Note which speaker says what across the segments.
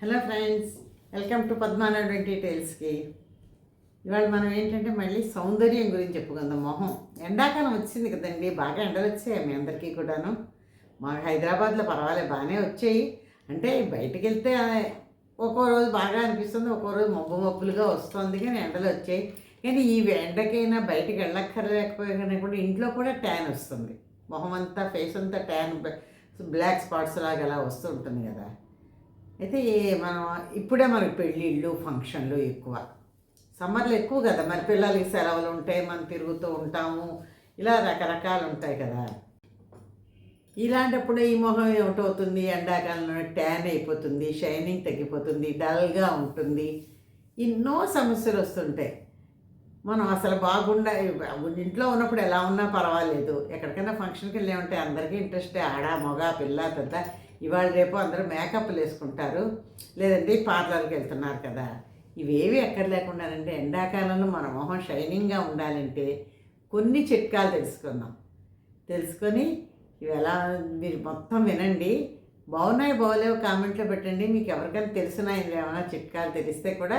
Speaker 1: Hello friends welcome to Padmanadu డీటెయిల్స్కి ఇవాళ మనం ఏంటంటే మళ్ళీ సౌందర్యం గురించి చెప్పుకుందాం. మొహం ఎండాకాలం వచ్చింది కదండి బాగా ఎండలు వచ్చాయి మీ అందరికీ కూడాను. మా హైదరాబాద్లో పర్వాలేదు బాగానే వచ్చాయి. అంటే బయటికి వెళ్తే ఒక్కో రోజు బాగా అనిపిస్తుంది ఒక్కో రోజు మబ్బు మబ్బులుగా వస్తుంది కానీ ఎండలు వచ్చాయి. కానీ ఈ ఎండకైనా బయటికి వెళ్ళక్కర్లేకపోయినా కూడా ఇంట్లో కూడా ట్యాన్ వస్తుంది. మొహం అంతా ఫేస్ అంతా ట్యాన్ బ్లాక్ స్పాట్స్ లాగా అలా వస్తూ ఉంటుంది కదా. అయితే మనం ఇప్పుడే మనకి పెళ్ళిళ్ళు ఫంక్షన్లు ఎక్కువ. సమ్మర్లో ఎక్కువ కదా. మరి పిల్లలకి సెలవులు ఉంటాయి మనం తిరుగుతూ ఉంటాము. ఇలా రకరకాలు ఉంటాయి కదా. ఇలాంటప్పుడు ఈ మొహం ఏమిటవుతుంది? ఎండాకాలంలో ట్యాన్ అయిపోతుంది షైనింగ్ తగ్గిపోతుంది డల్గా ఉంటుంది. ఎన్నో సమస్యలు వస్తుంటాయి. మనం అసలు బాగుండా ఇంట్లో ఉన్నప్పుడు ఎలా ఉన్నా పర్వాలేదు. ఎక్కడికైనా ఫంక్షన్కి వెళ్ళామంటే అందరికీ ఇంట్రెస్టే. ఆడ మగ పిల్ల పెద్ద. ఇవాళ రేపు అందరూ మేకప్లు వేసుకుంటారు. లేదంటే పార్లర్కి వెళ్తున్నారు కదా. ఇవేవి ఎక్కడ లేకుండానంటే ఎండాకాలంలో మన మొహం షైనింగ్గా ఉండాలంటే కొన్ని చిట్కాలు తెలుసుకుందాం. తెలుసుకొని ఇవి ఎలా మీరు మొత్తం వినండి. బాగున్నాయి బాగోలేవు కామెంట్లో పెట్టండి. మీకు ఎవరికైనా తెలిసినా ఏమైనా చిట్కాలు తెలిస్తే కూడా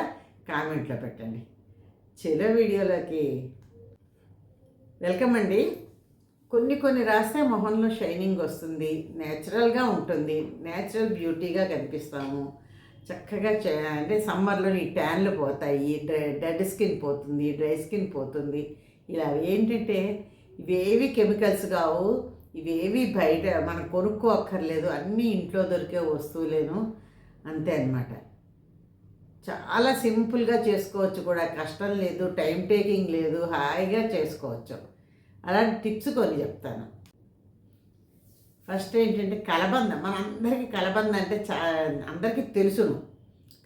Speaker 1: కామెంట్లో పెట్టండి. చెలో వీడియోలోకి వెల్కమ్ అండి. కొన్ని కొన్ని రాస్తే మొహంలో షైనింగ్ వస్తుంది నేచురల్గా ఉంటుంది నేచురల్ బ్యూటీగా కనిపిస్తాము. చక్కగా చే అంటే సమ్మర్లో ఈ ట్యాన్లు పోతాయి డెడ్ స్కిన్ పోతుంది డ్రై స్కిన్ పోతుంది. ఇలా ఏంటంటే ఇవేవి కెమికల్స్ కావు ఇవేవి బయట మనం కొనుక్కోక్కర్లేదు అన్నీ ఇంట్లో దొరికే వస్తువులేను అంతే అనమాట చాలా సింపుల్గా చేసుకోవచ్చు కూడా కష్టం లేదు టైం టేకింగ్ లేదు హాయిగా చేసుకోవచ్చు. అలాంటి టిప్స్ కొన్ని చెప్తాను. ఫస్ట్ ఏంటంటే కలబంద. మన అందరికీ కలబంద అంటే చా అందరికీ తెలుసును.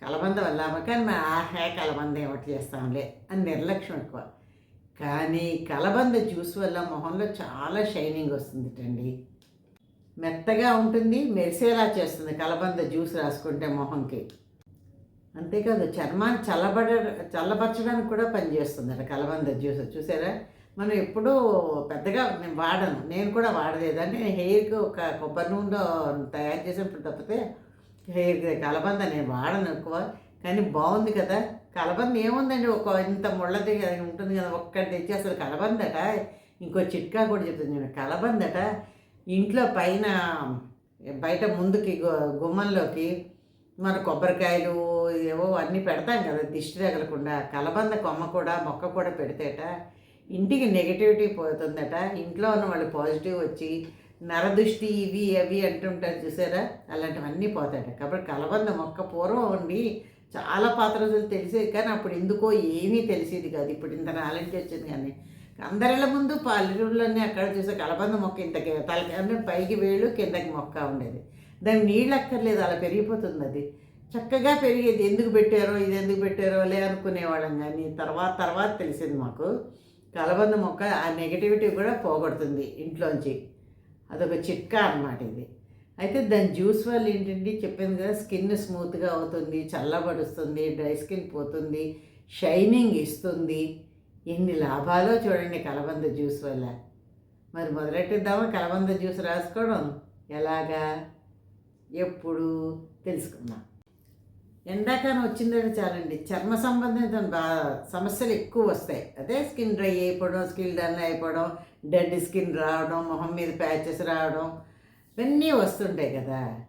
Speaker 1: కలబంద వల్ల కానీ మన ఆహే కలబంద ఏమిటి చేస్తాంలే అని నిర్లక్ష్యం ఎక్కువ. కానీ కలబంద జ్యూస్ వల్ల మొహంలో చాలా షైనింగ్ వస్తుందిటండి. మెత్తగా ఉంటుంది మెరిసేలా చేస్తుంది కలబంద జ్యూస్ రాసుకుంటే మొహంకి. అంతేకాదు చర్మాన్ని చల్లబడ చల్లబరచడానికి కూడా పనిచేస్తుంది కలబంద జ్యూస్. చూసారా? మనం ఎప్పుడూ పెద్దగా నేను వాడను. నేను కూడా వాడలేదని హెయిర్కి ఒక కొబ్బరి నూనె తయారు చేసినప్పుడు తప్పితే హెయిర్ కలబంద నేను వాడను ఎక్కువ. కానీ బాగుంది కదా. కలబంద ఏముందండి? ఒక ఇంత ముళ్ళది ఉంటుంది కదా ఒక్కటి తెచ్చి అసలు కలబందట. ఇంకో చిట్కా కూడా చెప్తుంది నేను కలబందట ఇంట్లో పైన బయట ముందుకి గుమ్మంలోకి మన కొబ్బరికాయలు ఏవో అన్నీ పెడతాం కదా దిష్టి తగలకుండా. కలబంద కొమ్మ కూడా మొక్క కూడా పెడితేట ఇంటికి నెగిటివిటీ పోతుందట. ఇంట్లో ఉన్న వాళ్ళు పాజిటివ్ వచ్చి నరదృష్టి ఇవి అవి అంటుంటారు చూసారా? అలాంటివన్నీ పోతాయట. కాబట్టి కలబంద మొక్క పూర్వం ఉండి చాలా పాత రోజులు తెలిసేది కానీ అప్పుడు ఎందుకో ఏమీ తెలిసేది కాదు. ఇప్పుడు ఇంత నాలెడ్జ్ వచ్చింది కానీ. అందరిళ్ళ ముందు పల్లెటూళ్ళన్నీ అక్కడ చూసే కలబంద మొక్క ఇంత తల పైకి వేళ్ళు కిందకి మొక్క ఉండేది. దానికి నీళ్ళు అక్కర్లేదు అలా పెరిగిపోతుంది అది. చక్కగా పెరిగేది. ఎందుకు పెట్టారో ఇది ఎందుకు పెట్టారో లే అనుకునేవాళ్ళం కానీ తర్వాత తర్వాత తెలిసింది మాకు. కలబంద మొక్క ఆ నెగటివిటీ కూడా పోగొడుతుంది ఇంట్లోంచి. అదొక చిట్కా అన్నమాట ఇది. అయితే దాని జ్యూస్ వల్ల ఏంటంటే చెప్పింది కదా స్కిన్ స్మూత్గా అవుతుంది చల్లబడుస్తుంది డ్రై స్కిన్ పోతుంది షైనింగ్ ఇస్తుంది. ఎన్ని లాభాలో చూడండి కలబంద జ్యూస్ వల్ల. మరి మొదలెట్టిద్దామా కలబంద జ్యూస్ రాసుకోవడం? ఎలాగా? ఎప్పుడు? తెలుసుకుందాం. ఎండాకాలం వచ్చిందంటే చాలండి. చర్మ సంబంధిత సమస్యలు ఎక్కువ వస్తాయి. అదే స్కిన్ డ్రై అయిపోవడం స్కిన్ డల్ అయిపోవడం డెడ్ స్కిన్ రావడం మొహం మీద ప్యాచెస్ రావడం ఇవన్నీ వస్తుంటాయి కదా.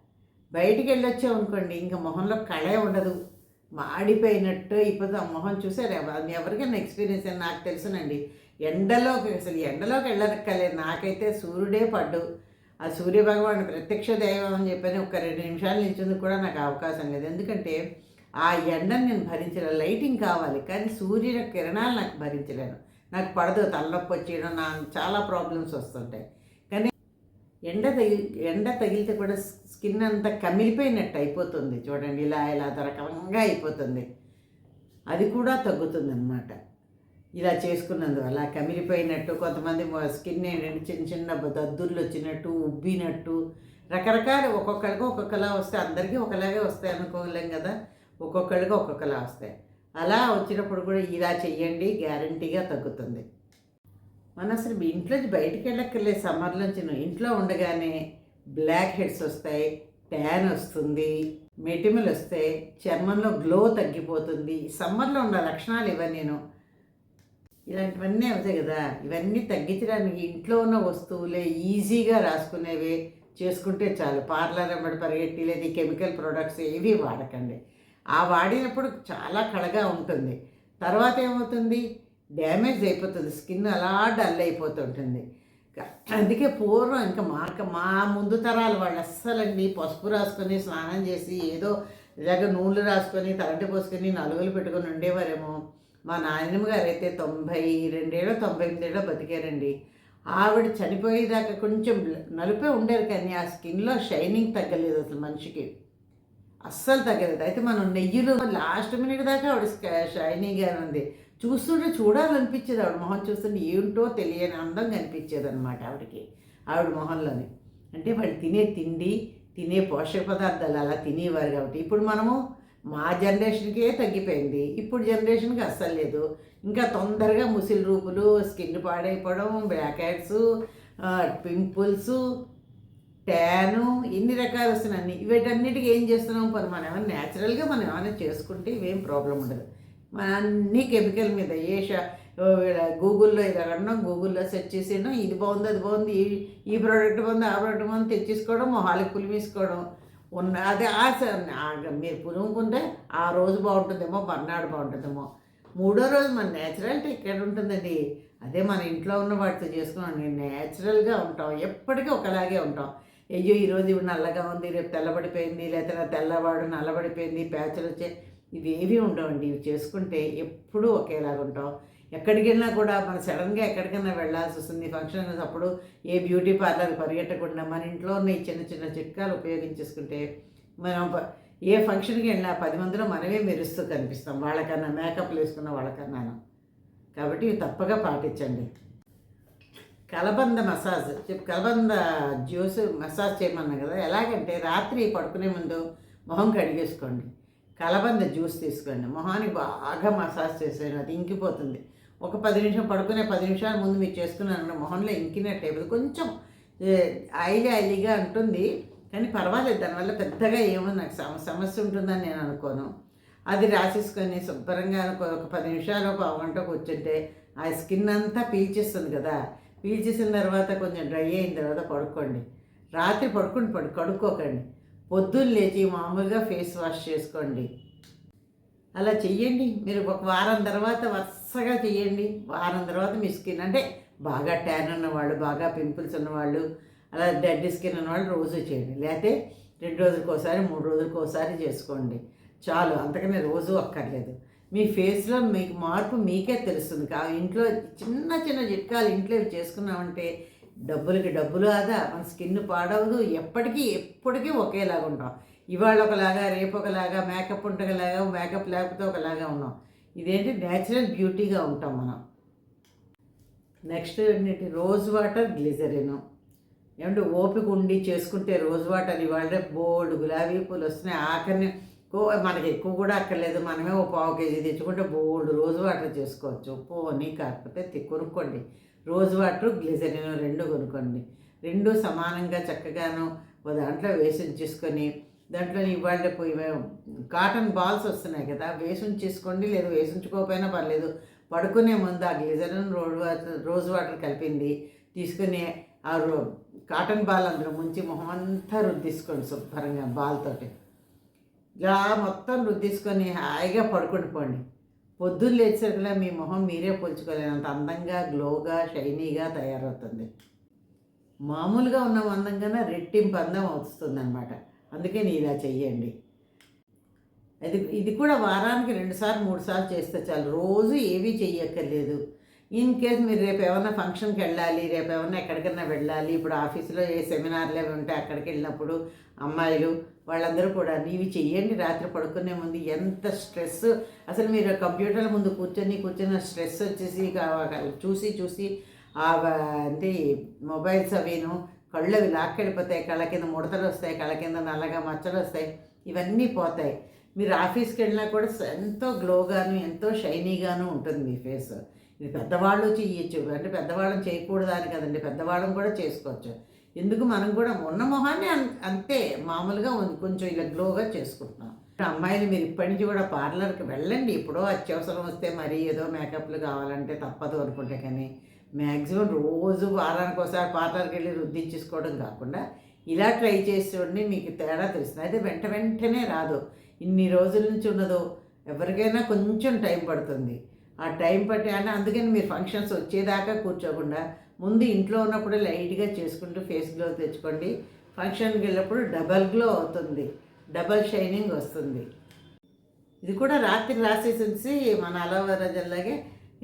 Speaker 1: బయటికి వెళ్ళొచ్చాం అనుకోండి ఇంకా మొహంలో కళే ఉండదు. మాడిపోయినట్టు ఇప్పుడు ఆ మొహం చూసారు? అది ఎవరికైనా ఎక్స్పీరియన్స్ అని నాకు తెలుసునండి. ఎండలోకి అసలు ఎండలోకి వెళ్ళక్కర్లేదు. నాకైతే సూర్యుడే పడ్డు. ఆ సూర్యభగవాను ప్రత్యక్ష దైవం అని చెప్పని ఒక రెండు నిమిషాలు నిల్చుందుకు కూడా నాకు అవకాశం లేదు. ఎందుకంటే ఆ ఎండను నేను భరించలేను లైటింగ్ కావాలి కానీ సూర్యుని కిరణాలు నాకు భరించలేను. నాకు పడదు తలనొప్పి వచ్చేయడం నా చాలా ప్రాబ్లమ్స్ వస్తుంటాయి. కానీ ఎండ తగిలి ఎండ తగిలితే కూడా స్కిన్ అంతా కమిలిపోయినట్టు అయిపోతుంది. చూడండి ఇలా ఇలా రకంగా అయిపోతుంది. అది కూడా తగ్గుతుంది అన్నమాట ఇలా చేసుకున్నందువల్ల కమిలిపోయినట్టు కొంతమంది స్కిన్ ఏంటంటే చిన్న చిన్న దద్దుర్లు వచ్చినట్టు ఉబ్బినట్టు రకరకాల ఒక్కొక్కరికి ఒక్కొక్కలా వస్తాయి. అందరికీ ఒకలాగే వస్తాయి అనుకోలేం కదా? ఒక్కొక్కరికి ఒక్కొక్కలా వస్తాయి. అలా వచ్చినప్పుడు కూడా ఇలా చెయ్యండి గ్యారంటీగా తగ్గుతుంది. మనం అసలు మీ ఇంట్లోంచి బయటికి వెళ్ళక్కర్లేదు. సమ్మర్లోంచి ఇంట్లో ఉండగానే బ్లాక్ హెడ్స్ వస్తాయి ట్యాన్ వస్తుంది మెటిమలు వస్తాయి చర్మంలో గ్లో తగ్గిపోతుంది. సమ్మర్లో ఉన్న లక్షణాలు ఇవ్వ నేను. ఇలాంటివన్నీ అవుతాయి కదా. ఇవన్నీ తగ్గించడానికి ఇంట్లో ఉన్న వస్తువులే ఈజీగా రాసుకునేవి చేసుకుంటే చాలు. పార్లర్ అమ్మడి పరిగెట్టి లేదు కెమికల్ ప్రొడక్ట్స్ ఏవి వాడకండి. ఆ వాడినప్పుడు చాలా కళగా ఉంటుంది. తర్వాత ఏమవుతుంది? డ్యామేజ్ అయిపోతుంది. స్కిన్ అలా డల్ అయిపోతుంటుంది. అందుకే పూర్వం ఇంకా మాక మా ముందు తరాలు వాళ్ళు అస్సలండి పసుపు రాసుకొని స్నానం చేసి ఏదో ఇలాగ నూనెలు రాసుకొని తలంటి పోసుకొని నలుగులు పెట్టుకొని ఉండేవారేమో. మా నాయనమ్మ గారు అయితే తొంభై రెండేళ్ళు తొంభై ఎనిమిదేళ్ళు బతికారండి. ఆవిడ చనిపోయేదాకా కొంచెం నలుపే ఉండేది కానీ ఆ స్కిన్లో షైనింగ్ తగ్గలేదు అసలు మనిషికి. అస్సలు తగ్గలేదు. అయితే మనం నెయ్యిలో లాస్ట్ మినిట్ దాకా ఆవిడ షైనింగ్గా ఉంది. చూస్తుంటే చూడాలనిపించేది ఆవిడ మొహం చూస్తుంటే ఏంటో తెలియని అందం కనిపించేది అనమాట ఆవిడకి ఆవిడ మొహంలోని. అంటే వాళ్ళు తినే తిండి తినే పోషక పదార్థాలు అలా తినేవారు కాబట్టి ఇప్పుడు మనము మా జనరేషన్కే తగ్గిపోయింది. ఇప్పుడు జనరేషన్కి అస్సలు లేదు. ఇంకా తొందరగా ముసిలి రూపులు స్కిన్ పాడైపోవడం బ్లాక్ హెడ్స్ పింపుల్స్ ట్యాను ఎన్ని రకాలు వస్తున్నాయి. వీటన్నిటికీ ఏం చేస్తున్నాం? పని మనం ఏమైనా న్యాచురల్గా మనం ఏమైనా చేసుకుంటే ఇవేం ప్రాబ్లం ఉండదు. మన అన్ని కెమికల్ మీద ఏ షా గూగుల్లో ఇది అడగడం గూగుల్లో సెర్చ్ చేసేయడం ఇది బాగుంది అది బాగుంది ఈ ఈ ప్రోడక్ట్ బాగుంది ఆ ప్రోడక్ట్ బాగుంది తెచ్చేసుకోవడం మొహాలకు పులిమేసుకోవడం ఉన్న అదే ఆశ మీరు పులుముకుంటే ఆ రోజు బాగుంటుందేమో మర్నాడు బాగుంటుందేమో. మూడో రోజు మన నేచురాలిటీ ఎక్కడ ఉంటుందండి. అదే మన ఇంట్లో ఉన్న వాటితో చేసుకున్నాం. నేచురల్గా ఉంటాం. ఎప్పటికీ ఒకలాగే ఉంటాం. అయ్యో ఈరోజు ఇవి నల్లగా ఉంది రేపు తెల్లబడిపోయింది లేకపోతే తెల్లవాడు నల్లబడిపోయింది ప్యాచులు వచ్చాయి. ఇవేవి ఉండవండి. ఇవి చేసుకుంటే ఎప్పుడూ ఒకేలాగా ఉంటాం ఎక్కడికి వెళ్ళినా కూడా మన సడన్గా ఎక్కడికైనా వెళ్ళాల్సి వస్తుంది. ఫంక్షన్ అప్పుడు ఏ బ్యూటీ పార్లర్ పరిగెట్టకుండా మన ఇంట్లో ఉన్న ఈ చిన్న చిన్న చిట్కాలు ఉపయోగించేసుకుంటే మనం ఏ ఫంక్షన్కి వెళ్ళినా పది మందిలో మనమే మెరుస్తూ కనిపిస్తాం. వాళ్ళకన్నా మేకప్లు వేసుకున్న వాళ్ళకన్నాను కాబట్టి ఇవి తప్పగా పాటించండి. కలబంద మసాజ్ చెప్పు కలబంద జ్యూస్ మసాజ్ చేయమన్నా కదా ఎలాగంటే రాత్రి పడుకునే ముందు మొహం కడిగేసుకోండి. కలబంద జ్యూస్ తీసుకోండి. మొహానికి బాగా మసాజ్ చేసేయండి. అది ఇంకిపోతుంది. ఒక పది నిమిషం పడుకునే పది నిమిషాల ముందు మీరు చేసుకున్నారంటే మొహంలో ఇంకినట్టు. కొంచెం ఆయిలీ ఆయిలీగా ఉంటుంది కానీ పర్వాలేదు దానివల్ల పెద్దగా ఏమో నాకు సమస్య ఉంటుందని నేను అనుకోను. అది రాసేసుకొని శుభ్రంగా ఒక పది నిమిషాలు ఒక గంట కూర్చుంటే ఆ స్కిన్ అంతా పీల్చేస్తుంది కదా. పీల్చేసిన తర్వాత కొంచెం డ్రై అయిన తర్వాత పడుకోండి. రాత్రి పడుకుని పడు కడుక్కోకండి. పొద్దున్న లేచి మామూలుగా ఫేస్ వాష్ చేసుకోండి. అలా చెయ్యండి. మీరు ఒక వారం తర్వాత వరుసగా చెయ్యండి. వారం తర్వాత మీ స్కిన్ అంటే బాగా ట్యాన్ ఉన్నవాళ్ళు బాగా పింపుల్స్ ఉన్నవాళ్ళు అలా డెడ్ స్కిన్ ఉన్నవాళ్ళు రోజు చేయండి. లేకపోతే రెండు రోజులకు ఒకసారి మూడు రోజులకు ఒకసారి చేసుకోండి. చాలు అంతకనే రోజు అక్కర్లేదు. మీ ఫేస్లో మీకు మార్పు మీకే తెలుస్తుంది. కా ఇంట్లో చిన్న చిన్న చిట్కాలు ఇంట్లో చేసుకున్నామంటే డబ్బులకి డబ్బులు ఆదా. మన స్కిన్ పాడవదు. ఎప్పటికీ ఎప్పటికీ ఒకేలాగా ఉంటాం ఇవాళ ఒకలాగా రేపు ఒకలాగా మేకప్ ఉండగలాగా మేకప్ లేకపోతే ఒకలాగా ఉన్నాం. ఇదేంటి? న్యాచురల్ బ్యూటీగా ఉంటాం మనం. నెక్స్ట్ ఏంటంటే రోజ్ వాటర్ గ్లిజరిన్ ఏమంటే ఓపిక ఉండి చేసుకుంటే రోజ్ వాటర్ ఇవాళ బోల్డ్ గులాబీ పూలు వస్తున్నాయి. ఆఖరిని మనకి ఎక్కువ కూడా అక్కర్లేదు. మనమే ఓ పావు కేజీ తెచ్చుకుంటే బోల్డ్ రోజ్ వాటర్ చేసుకోవచ్చు. పోనీ కాకపోతే కొనుక్కోండి. రోజ్ వాటర్ గ్లిజరిన్ రెండు కొనుక్కోండి. రెండు సమానంగా చక్కగాను దాంట్లో వేసి చేసుకొని దాంట్లో ఇవాళ పోయి కాటన్ బాల్స్ వస్తున్నాయి కదా వేసుంచేసుకోండి లేదు వేసుంచుకోకపోయినా పర్లేదు. పడుకునే ముందు ఆ glycerin rose water rose water కలిపింది తీసుకుని ఆ కాటన్ బాల్ అందులో ముంచి మొహం అంతా రుద్దిసుకోండి శుభ్రంగా బాల్తోటి ఇలా మొత్తం రుద్దిసుకొని హాయిగా పడుకుని పోండి. పొద్దున్న లేచేసరికల్లా మీ మొహం మీరే పోల్చుకోలేనంత అందంగా గ్లోగా షైనీగా తయారవుతుంది. మామూలుగా ఉన్న అందంగానే రెట్టింపు అందం వస్తుంది అనమాట అందుకే నీ ఇలా చెయ్యండి. అది ఇది కూడా వారానికి రెండుసార్లు మూడు సార్లు చేస్తే చాలు. రోజు ఏవీ చెయ్యక్కర్లేదు. ఇన్ కేస్ మీరు రేపు ఏమైనా ఫంక్షన్కి వెళ్ళాలి రేపు ఏమైనా ఎక్కడికైనా వెళ్ళాలి ఇప్పుడు ఆఫీసులో ఏ సెమినార్లు ఏమి ఉంటే అక్కడికి వెళ్ళినప్పుడు అమ్మాయిలు వాళ్ళందరూ కూడా నీవి చెయ్యండి. రాత్రి పడుకునే ముందు ఎంత స్ట్రెస్. అసలు మీరు కంప్యూటర్ల ముందు కూర్చొని కూర్చొని స్ట్రెస్ వచ్చేసి చూసి చూసి అంటే మొబైల్స్ అవిను కళ్ళు అవి లాక్కెళ్ళిపోతాయి కళ్ళ కింద ముడతలు వస్తాయి కళ్ళ కింద నల్లగా మచ్చలు వస్తాయి ఇవన్నీ పోతాయి. మీరు ఆఫీస్కి వెళ్ళినా కూడా ఎంతో గ్లోగాను ఎంతో షైనీగాను ఉంటుంది మీ ఫేస్. ఇది పెద్దవాళ్ళు చేయొచ్చు అంటే పెద్దవాళ్ళని చేయకూడదు అని కదండి పెద్దవాళ్ళని కూడా చేసుకోవచ్చు. ఎందుకు మనం కూడా ఉన్న మొహాన్ని అంతే మామూలుగా కొంచెం ఇలా గ్లోగా చేసుకుంటున్నాం అమ్మాయిలు మీరు ఇప్పటి నుంచి కూడా పార్లర్కి వెళ్ళండి ఇప్పుడో అత్యవసరం వస్తే మరీ ఏదో మేకప్లు కావాలంటే తప్పదు అనుకుంటే కానీ మ్యాక్సిమం రోజు వారానికి ఒకసారి పార్లర్కి వెళ్ళి రుద్దించేసుకోవడం కాకుండా ఇలా ట్రై చేసేవాడిని మీకు తేడా తెలుస్తుంది. అయితే వెంట వెంటనే రాదు. ఇన్ని రోజుల నుంచి ఉన్నదో ఎవరికైనా కొంచెం టైం పడుతుంది. ఆ టైం పట్టి అంటే అందుకని మీరు ఫంక్షన్స్ వచ్చేదాకా కూర్చోకుండా ముందు ఇంట్లో ఉన్నప్పుడు లైట్గా చేసుకుంటూ ఫేస్ గ్లో తెచ్చుకోండి. ఫంక్షన్కి వెళ్ళినప్పుడు డబల్ గ్లో అవుతుంది. డబల్ షైనింగ్ వస్తుంది. ఇది కూడా రాత్రి రాసేసి మన అలోవెరా జల్లాగే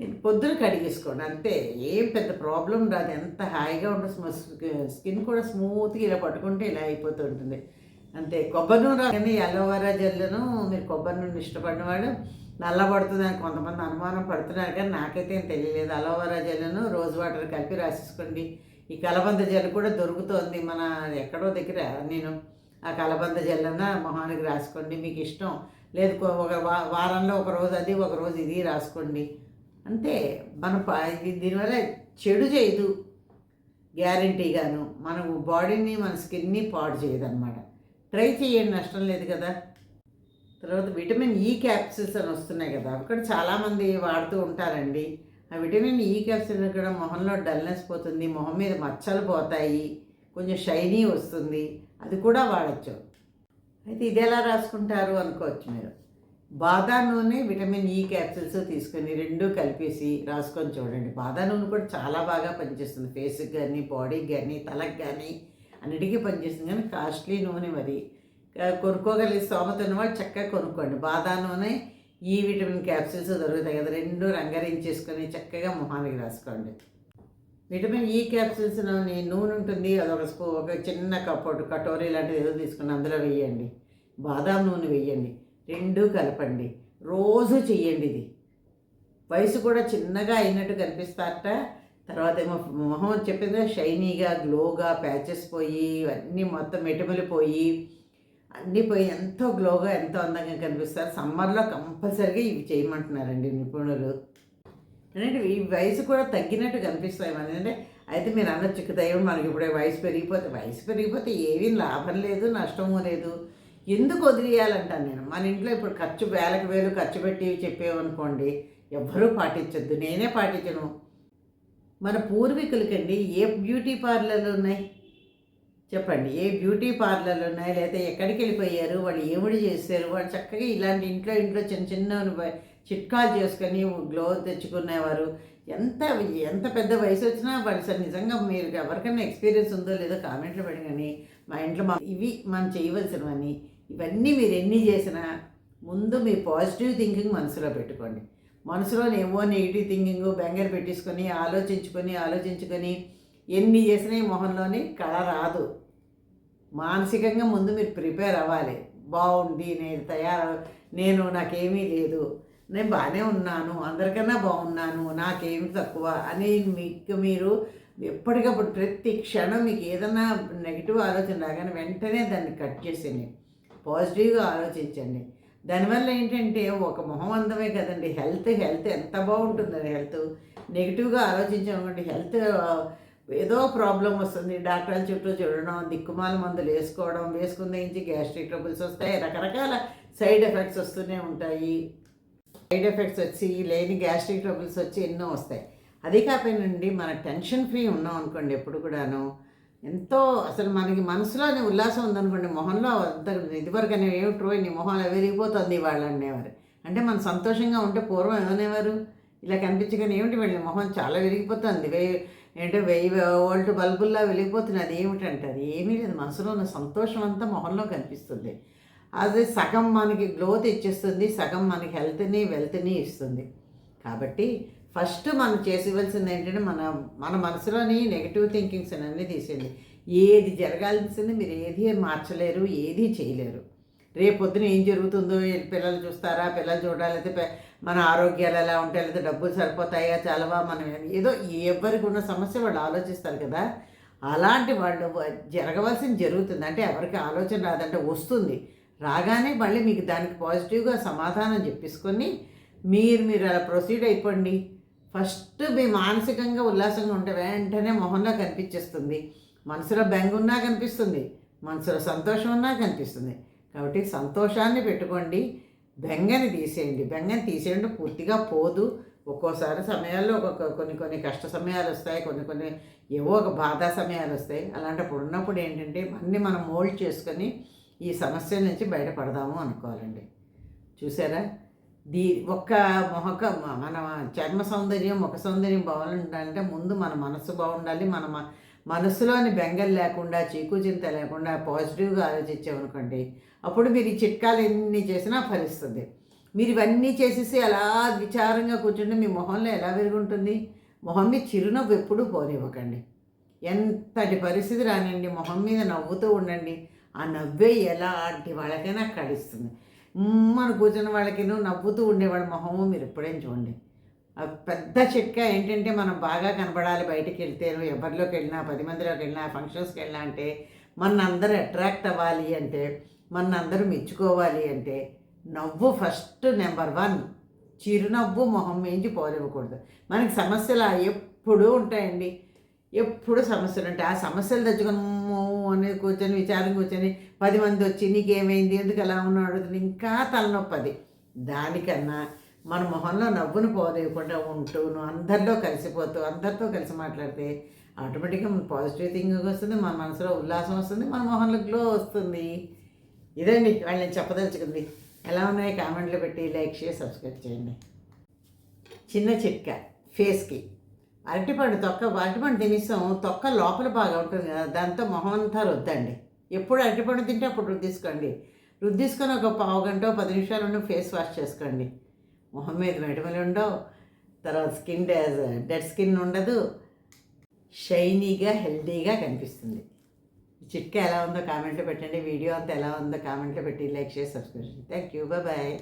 Speaker 1: పొద్దున కడిగేసుకోండి. అంతే ఏం పెద్ద ప్రాబ్లం రాదు. ఎంత హాయిగా ఉంటుంది స్కిన్ కూడా స్మూత్గా ఇలా పట్టుకుంటే ఇలా అయిపోతూ ఉంటుంది. అంతే కొబ్బరి నూనె కానీ అలోవెరా జెల్లును మీరు కొబ్బరి నూనె ఇష్టపడినవాడు నల్లబడుతుందని కొంతమంది అనుమానం పడుతున్నారు కానీ నాకైతే ఏం తెలియలేదు. అలోవెరా జెల్లను రోజ్ వాటర్ కలిపి రాసేసుకోండి. ఈ కలబంద జెల్ కూడా దొరుకుతోంది మన ఎక్కడో దగ్గర నేను ఆ కలబంద జెల్లన్న మొహానికి రాసుకోండి. మీకు ఇష్టం. లేదు ఒక వా- వారంలో ఒక రోజు అది ఒక రోజు ఇది రాసుకోండి. అంటే మన దీనివల్ల చెడు చేయదు. గ్యారంటీగాను మన బాడీని మన స్కిన్ని పాడు చేయదు అనమాట ట్రై చేయండి నష్టం లేదు కదా. తర్వాత విటమిన్ ఈ క్యాప్సిల్స్ అని వస్తున్నాయి కదా అక్కడ చాలామంది వాడుతూ ఉంటారండి. ఆ విటమిన్ ఈ క్యాప్సిల్ కూడా మొహంలో డల్నెస్ పోతుంది మొహం మీద మచ్చలు పోతాయి కొంచెం షైనీ వస్తుంది. అది కూడా వాడచ్చు. అయితే ఇది ఎలా రాసుకుంటారు అనుకోవచ్చు మీరు? బాదా నూనె విటమిన్ e ఈ క్యాప్సిల్స్ తీసుకొని రెండు కలిపేసి రాసుకొని చూడండి. బాదా నూనె కూడా చాలా బాగా పనిచేస్తుంది. ఫేస్కి కానీ బాడీకి కానీ తలకు కానీ అన్నిటికీ పనిచేస్తుంది. కానీ కాస్ట్లీ నూనె మరి. కొనుక్కోగలిగే స్తోమత ఉన్నవాళ్ళు చక్కగా కొనుక్కోండి. బాదా నూనె ఈ e విటమిన్ క్యాప్సిల్స్ దొరుకుతాయి కదా. రెండు రంగరించేసుకొని చక్కగా మొహానికి రాసుకోండి. విటమిన్ ఈ క్యాప్సిల్స్ నూనె నూనె ఉంటుంది. అదొక స్పూ ఒక చిన్న కప్పోటు కటోరీ లాంటిది ఏదో తీసుకుని అందులో వేయండి. బాదాం నూనె వేయండి. రెండు కలపండి. రోజు చెయ్యండి ఇది వయసు కూడా చిన్నగా అయినట్టు కనిపిస్తారట. తర్వాత ఏమో మొహం చెప్పిందా షైనీగా గ్లోగా ప్యాచెస్ పోయి అన్నీ మొత్తం మెటిమలిపోయి అన్నీ పోయి ఎంతో గ్లోగా ఎంతో అందంగా కనిపిస్తారు. సమ్మర్లో కంపల్సరీగా ఇవి చేయమంటున్నారండి నిపుణులు. అంటే ఈ వయసు కూడా తగ్గినట్టు కనిపిస్తాయి మన అంటే అయితే మీరు అనొచ్చు దైవం మనకి ఇప్పుడే వయసు పెరిగిపోతే వయసు పెరిగిపోతే ఏమీ లాభం లేదు నష్టము లేదు. ఎందుకు వదిలేయాలంటాను నేను? మన ఇంట్లో ఇప్పుడు ఖర్చు వేలకు వేలు ఖర్చు పెట్టి చెప్పేవనుకోండి ఎవ్వరూ పాటించొద్దు. నేనే పాటించను. మన పూర్వీకులకండి ఏ బ్యూటీ పార్లర్లు ఉన్నాయి? చెప్పండి. ఏ బ్యూటీ పార్లర్లు ఉన్నాయి? లేదా ఎక్కడికి వెళ్ళిపోయారు? వాళ్ళు ఏముడి చేశారు? వాళ్ళు చక్కగా ఇలాంటి ఇంట్లో ఇంట్లో చిన్న చిన్న చిట్కాలు చేసుకొని గ్లో తెచ్చుకునేవారు. ఎంత ఎంత పెద్ద వయసు వచ్చినా వాళ్ళు సార్ నిజంగా మీరు ఎవరికైనా ఎక్స్పీరియన్స్ ఉందో లేదో కామెంట్లో పెట్టి కానీ మా ఇంట్లో మా ఇవి మనం చేయవలసినవన్నీ. ఇవన్నీ మీరు ఎన్ని చేసినా ముందు మీ పాజిటివ్ థింకింగ్ మనసులో పెట్టుకోండి. మనసులో ఏమో నెగిటివ్ థింకింగ్ బెంగర్ పెట్టేసుకొని ఆలోచించుకొని ఆలోచించుకొని ఎన్ని చేసినా ఈ మొహంలోని కళ రాదు. మానసికంగా ముందు మీరు ప్రిపేర్ అవ్వాలి. బాగుండి నేను తయారు నేను నాకేమీ లేదు నేను బాగానే ఉన్నాను అందరికన్నా బాగున్నాను నాకేమి తక్కువ అని మీకు మీరు ఎప్పటికప్పుడు ప్రతి క్షణం మీకు ఏదైనా నెగిటివ్ ఆలోచన రాగానే వెంటనే దాన్ని కట్ చేసేయండి. పాజిటివ్గా ఆలోచించండి. దానివల్ల ఏంటంటే ఒక మొహం అందమే కదండి. హెల్త్ హెల్త్ ఎంత బాగుంటుందండి హెల్త్. నెగిటివ్గా ఆలోచించామనుకోండి హెల్త్ ఏదో ప్రాబ్లం వస్తుంది. డాక్టర్ల చుట్టూ చూడడం దిక్కుమాల మందులు వేసుకోవడం వేసుకున్న నుంచి గ్యాస్ట్రిక్ ట్రబుల్స్ వస్తాయి. రకరకాల సైడ్ ఎఫెక్ట్స్ వస్తూనే ఉంటాయి. సైడ్ ఎఫెక్ట్స్ వచ్చి లేని గ్యాస్ట్రిక్ ట్రబుల్స్ వచ్చి ఎన్నో వస్తాయి. అదే కాకపోయినండి మన టెన్షన్ ఫ్రీ ఉన్నాం అనుకోండి ఎప్పుడు కూడాను. ఎంతో అసలు మనకి మనసులోనే ఉల్లాసం ఉందనుకోండి మొహంలో అంత ఇదివరకు అనేవి ఏమిట్రో నీ మొహంలో వెలిగిపోతుంది వాళ్ళు అనేవారు. అంటే మనం సంతోషంగా ఉంటే పూర్వం ఏమనేవారు? ఇలా కనిపించగానే ఏమిటి వీళ్ళ మొహం చాలా వెలిగిపోతుంది వెయ్యి ఏంటో వెయ్యి వోల్ట్ బల్బుల్లా వెలిగిపోతుంది అది ఏమిటంటే అది ఏమీ లేదు మనసులో ఉన్న సంతోషం అంతా మొహంలో కనిపిస్తుంది. అది సగం మనకి గ్లో ఇచ్చేస్తుంది సగం మనకి హెల్త్ని వెల్త్ని ఇస్తుంది. కాబట్టి ఫస్ట్ మనం చేసివలసింది ఏంటంటే మన మన మనసులోని నెగిటివ్ థింకింగ్స్ అన్నీ తీసేయండి. ఏది జరగాల్సింది మీరు ఏది మార్చలేరు ఏది చేయలేరు. రేపొద్దున ఏం జరుగుతుందో పిల్లలు చూస్తారా పిల్లలు చూడాలి అయితే మన ఆరోగ్యాలు ఎలా ఉంటాయి లేదా డబ్బులు సరిపోతాయా చాలవా మనం ఏదో ఎవరికి ఉన్న సమస్య వాళ్ళు ఆలోచిస్తారు కదా. అలాంటి వాళ్ళు జరగవలసింది జరుగుతుంది. అంటే ఎవరికి ఆలోచన రాదంటే వస్తుంది. రాగానే మళ్ళీ మీకు దానికి పాజిటివ్గా సమాధానం చెప్పేసుకొని మీరు మీరు అలా ప్రొసీడ్ అయిపోండి. ఫస్ట్ మీ మానసికంగా ఉల్లాసంగా ఉంటే వెంటనే మొహంలో కనిపించేస్తుంది. మనసులో బెంగ ఉన్నా కనిపిస్తుంది. మనసులో సంతోషం ఉన్నా కనిపిస్తుంది. కాబట్టి సంతోషాన్ని పెట్టుకోండి. బెంగని తీసేయండి. బెంగని తీసేయండి పూర్తిగా పోదు. ఒక్కోసారి సమయాల్లో ఒక్కొక్క కొన్ని కొన్ని కష్ట సమయాలు వస్తాయి. కొన్ని కొన్ని ఏవో ఒక బాధా సమయాలు వస్తాయి. అలాంటప్పుడు ఉన్నప్పుడు ఏంటంటే అన్నీ మనం మోల్డ్ చేసుకొని ఈ సమస్య నుంచి బయటపడదాము అనుకోవాలండి. చూసారా? దీ ఒక్క మొహక మన చర్మ సౌందర్యం ముఖ సౌందర్యం బాగుండాలంటే ముందు మన మనసు బాగుండాలి. మన మనసులోని బెంగల్ లేకుండా చీకు చింత లేకుండా పాజిటివ్గా ఆలోచించామనుకోండి అప్పుడు మీరు ఈ చిట్కాలు ఎన్ని చేసినా ఫలిస్తుంది. మీరు ఇవన్నీ చేసేసి అలా విచారంగా కూర్చుంటే మీ మొహంలో ఎలా వెలుగుంటుంది? మొహం మీద చిరునవ్వు ఎప్పుడూ పోనివ్వకండి. ఎంతటి పరిస్థితి రానండి మొహం మీద నవ్వుతూ ఉండండి. ఆ నవ్వే ఎలాంటి వాళ్ళకైనా కడిస్తుంది. మన కూర్చున్న వాళ్ళకి నవ్వుతూ ఉండేవాళ్ళ మొహము మీరు ఎప్పుడైనా చూడండి. ఆ పెద్ద చిట్కా ఏంటంటే మనం బాగా కనపడాలి బయటికి వెళ్తేను ఎవరిలోకి వెళ్ళినా పది మందిలోకి వెళ్ళినా ఫంక్షన్స్కి వెళ్ళినా అంటే మన అందరూ అట్రాక్ట్ అవ్వాలి అంటే మన అందరూ మెచ్చుకోవాలి అంటే నవ్వు ఫస్ట్ నెంబర్ వన్. చిరునవ్వు మొహం మించి పోలివ్వకూడదు మనకి సమస్యలు ఎప్పుడూ ఉంటాయండి. ఎప్పుడు సమస్యలు ఉంటాయి. ఆ సమస్యలు తెచ్చుకుని అని కూర్చొని విచారం కూర్చొని పది మంది వచ్చి నీకేమైంది? ఎందుకు ఎలా ఉన్నాడు అడుగుతుంది. ఇంకా తలనొప్పి అది. దానికన్నా మన మొహంలో నవ్వును పోలేకుండా ఉంటూ నువ్వు అందరిలో కలిసిపోతూ అందరితో కలిసి మాట్లాడితే ఆటోమేటిక్గా మన పాజిటివ్ థింకింగ్ వస్తుంది మన మనసులో ఉల్లాసం వస్తుంది మన మొహంలో గ్లో వస్తుంది. ఇదండి వాళ్ళని చెప్పదలుచుకుంది. ఎలా ఉన్నాయి కామెంట్లు పెట్టి లైక్ చేసి సబ్స్క్రైబ్ చేయండి. చిన్న చిట్కా ఫేస్కి. అరటిపండు తొక్క అరటిపండు తినేసాం తొక్క లోపల బాగా ఉంటుంది కదా దాంతో మొహం అంతా రుద్దండి. ఎప్పుడు అరటిపండు తింటే అప్పుడు రుద్దిసుకోండి. రుద్దిసుకొని ఒక పావు గంట పది నిమిషాలు ఉండి ఫేస్ వాష్ చేసుకోండి. మొహం మీద మెటమలు ఉండవు. తర్వాత స్కిన్ డెడ్ స్కిన్ ఉండదు. షైనీగా హెల్తీగా కనిపిస్తుంది. చిట్కా ఎలా ఉందో కామెంట్లో పెట్టండి. వీడియో అంతా ఎలా ఉందో కామెంట్లో పెట్టి లైక్ చేసి సబ్స్క్రైబ్ చేయండి. Thank you. బాయ్.